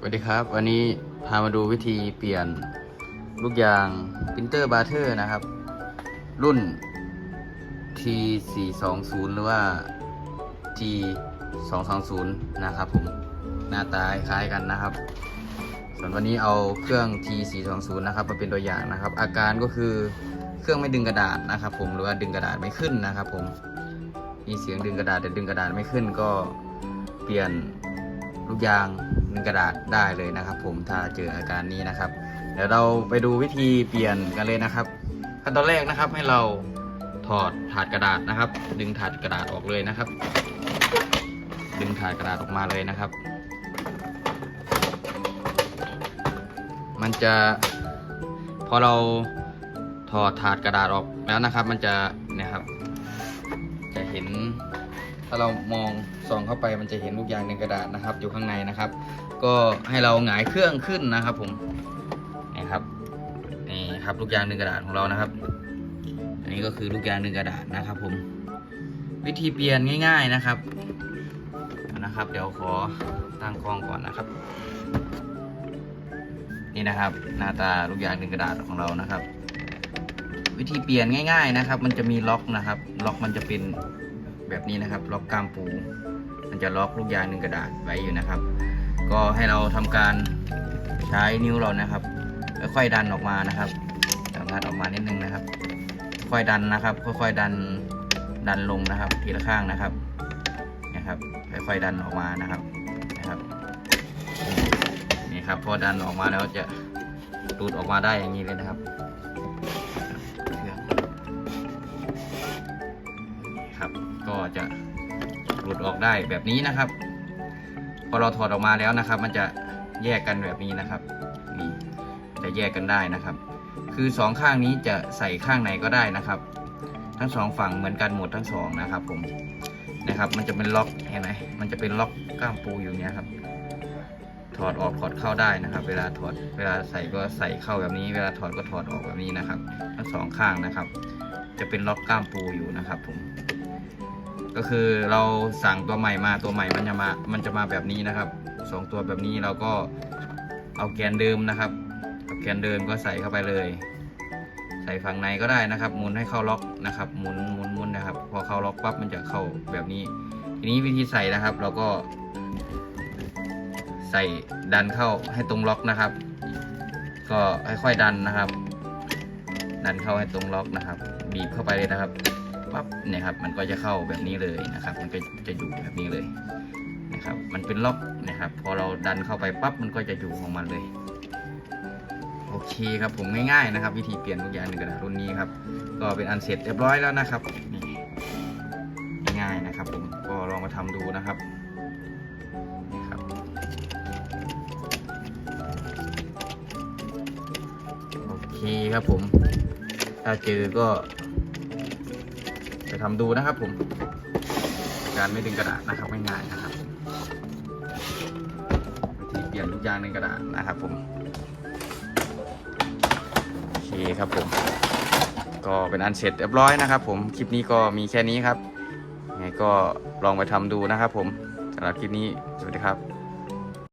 สวัสดีครับ วันนี้พามาดูวิธีเปลี่ยนลูกยางพินเตอร์บาเทอร์นะครับ รุ่น T420 หรือว่า T220 นะครับผมหน้าตาคล้ายกันนะครับ ส่วนวันนี้เอาเครื่อง T420 นะครับมาเป็นตัวอย่างนะครับ อาการก็คือเครื่องไม่ดึงกระดาษนะครับ ผมหรือว่าดึงกระดาษไม่ขึ้นนะครับ ผมมีเสียงดึงกระดาษแต่ดึงกระดาษไม่ขึ้นก็เปลี่ยนลูกยางหนึ่ง กระดาษได้เลยนะครับ ผมถ้าเจออาการนี้นะครับ เดี๋ยวเราไปดูวิธีเปลี่ยนกันเลยนะครับ ขั้นตอนแรกนะครับให้เราถอดถาดกระดาษนะครับ ดึงถาดกระดาษออกเลยนะครับ ดึงถาดกระดาษออกมาเลยนะครับ มันจะพอเราถอดถาดกระดาษออกแล้วนะครับ มันจะนี่ยครับ จะเห็น ถ้าเรามองส่องเข้าไปมันจะเห็นลูกยางในกระดาษนะครับ อยู่ข้างในนะครับ ก็ให้เราหงายเครื่องขึ้นนะครับ ผมนี่ครับนี่ครับลูกยางหนึ่งกระดาษของเรานะครับ อันนี้ก็คือลูกยางหนึ่งกระดาษนะครับ ผม วิธีเปลี่ยนง่าย ๆนะครับนะครับ เดี๋ยวขอตั้งกล้องก่อนนะครับ นี่นะครับ หน้าตาลูกยางหนึ่งกระดาษของเรานะครับ วิธีเปลี่ยนง่าย ๆนะครับ มันจะมีล็อกนะครับ ล็อกมันจะเป็น แบบนี้นะครับ ล็อกกล้ามปู มันจะล็อกลูกยางหนึ่งกระดาษไว้อยู่นะครับ ก็ให้เราทำการใช้นิ้วเรานะครับค่อยๆดันออกมานะครับดันออกมานิดนึงนะครับ ค่อยดันนะครับ ค่อยๆดันดันลงนะครับ ทีละข้างนะครับนะครับ ค่อยๆดันออกมานะครับนะครับนี่ครับพอดันออกมาแล้วจะดูดออกมาได้อย่างนี้เลยนะครับ จะหลุดออกได้แบบนี้นะครับ พอเราถอดออกมาแล้วนะครับ มันจะแยกกันแบบนี้นะครับนี่จะแยกกันได้นะครับ คือสองข้างนี้จะใส่ข้างไหนก็ได้นะครับ ทั้งสองฝั่งเหมือนกันหมดทั้งสองนะครับ ผมนะครับ มันจะเป็นล็อกเห็นไหมมันจะเป็นล็อกก้ามปูอยู่เนี้ยครับ ถอดออกถอดเข้าได้นะครับ เวลาถอดเวลาใส่ก็ใส่เข้าแบบนี้ เวลาถอดก็ถอดออกแบบนี้นะครับ ทั้งสองข้างนะครับ จะเป็นล็อกก้ามปูอยู่นะครับ ผม ก็คือเราสั่งตัวใหม่มาตัวใหม่มันจะมามันจะมาแบบนี้นะครับสองตัวแบบนี้เราก็เอาแกนเดิมนะครับเอาแกนเดิมก็ใส่เข้าไปเลย ใส่ฝั่งในก็ได้นะครับหมุนให้เข้าล็อกนะครับหมุนหมุนหมุนนะครับ พอเข้าล็อกปั๊บมันจะเข้าแบบนี้ ทีนี้วิธีใส่นะครับ เราก็ ใส่ดันเข้าให้ตรงล็อกนะครับ ก็ค่อยๆดันนะครับ ดันเข้าให้ตรงล็อกนะครับ บีบเข้าไปเลยนะครับ ปั๊บเนี่ยครับ มันก็จะเข้าแบบนี้เลยนะครับ มันก็จะอยู่แบบนี้เลยนะครับ มันเป็นล็อกนะครับ พอเราดันเข้าไปปั๊บมันก็จะอยู่ของมันเลยโอเคครับผมง่ายๆนะครับ วิธีเปลี่ยนลูกยางหนึ่งกระดาษรุ่นนี้ครับก็เป็นอันเสร็จเรียบร้อยแล้วนะครับง่ายๆนะครับ ผมก็ลองมาทำดูนะครับนี่ครับโอเคครับผม ถ้าเจอก็ ไปทำดูนะครับผม การไม่ดึงกระดาษนะครับง่ายๆนะครับวิธีเปลี่ยนลูกอย่างในกระดาษนะครับผมโอเคครับผม ก็เป็นอันเสร็จเรียบร้อยนะครับ ผมคลิปนี้ก็มีแค่นี้ครับยังไงก็ลองไปทำดูนะครับ ผมสำหรับคลิปนี้สวัสดีครับ